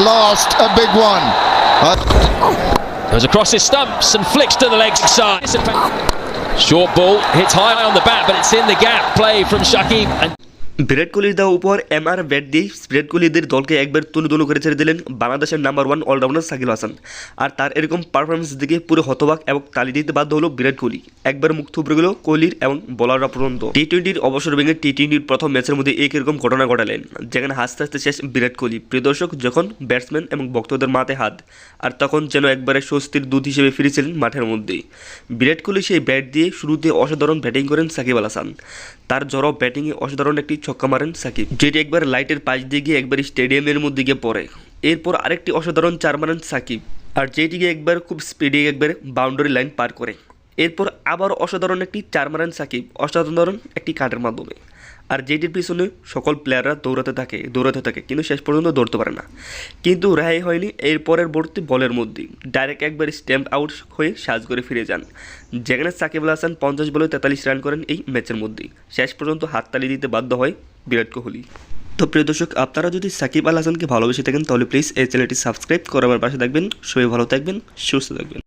last a big one. Uh, Goes across his stumps and flicks to the legs side. Short ball hits high on the bat, but it's in the gap. Play from Shakib and বিরাট কোহলির দেওয়া উপহার M R bat দিয়ে বিরাট কোহলিদের দলকে একবার তুলে তুলে করে ছেড়ে দিলেন বাংলাদেশের number one all rounder Shakib Hasan. আর তার এরকম পারফরমেন্স দিকে পুরো হতবাক এবং তালি দিতে বাধ্য হলো বিরাট কোহলি। একবার মুখ থুবড়ে গেল কোহলির এবং বলাররা পর্যন্ত। টি টোয়েন্টির অবসর ভেঙে টি টোয়েন্টির প্রথম ম্যাচের মধ্যে এক এরকম ঘটনা ঘটালেন, যেখানে হাসতে হাসতে শেষ বিরাট কোহলি। প্রিয় দর্শক, যখন ব্যাটসম্যান এবং ভক্তদের মাথায় হাত, আর তখন যেন একবারে স্বস্তির দূত হিসেবে ফিরেছিলেন মাঠের মধ্যেই বিরাট কোহলি সেই ব্যাট দিয়ে শুরুতে অসাধারণ ব্যাটিং করেন সাকিব আল হাসান। তার জড়ো ব্যাটিংয়ে অসাধারণ একটি ছক্কা মারেন সাকিব। যেটি একবার লাইটের পাশ দিয়ে গিয়ে একবার স্টেডিয়ামের মধ্যে গিয়ে পড়ে। এরপর আরেকটি অসাধারণ চার মারেন সাকিব। আর যেটিকে একবার খুব স্পিডে একবার বাউন্ডারি লাইন পার করে। এরপর আবার অসাধারণ একটি চার মারেন সাকিব। অসাধারণ একটি কাটের মাধ্যমে। আর যেটির পিছনে সকল প্লেয়াররা দৌড়াতে থাকে দৌড়াতে থাকে, কিন্তু শেষ পর্যন্ত দৌড়তে পারে না। কিন্তু রেহাই হয়নি এর পরের ভর্তি বলের মধ্যে। ডাইরেক্ট একবার স্ট্যাম্প আউট হয়ে সাজ করে ফিরে যান। যেখানে সাকিব আল হাসান পঞ্চাশ বলে তেতাল্লিশ রান করেন এই ম্যাচের মধ্যেই শেষ পর্যন্ত হাততালি দিতে বাধ্য হয় বিরাট কোহলি। তো প্রিয় দর্শক, আপনারা যদি সাকিব আল হাসানকে ভালোবেসে থাকেন, তাহলে প্লিজ এই চ্যানেলটি সাবস্ক্রাইব করে আমার পাশে থাকবেন। সবাই ভালো থাকবেন, সুস্থ থাকবেন।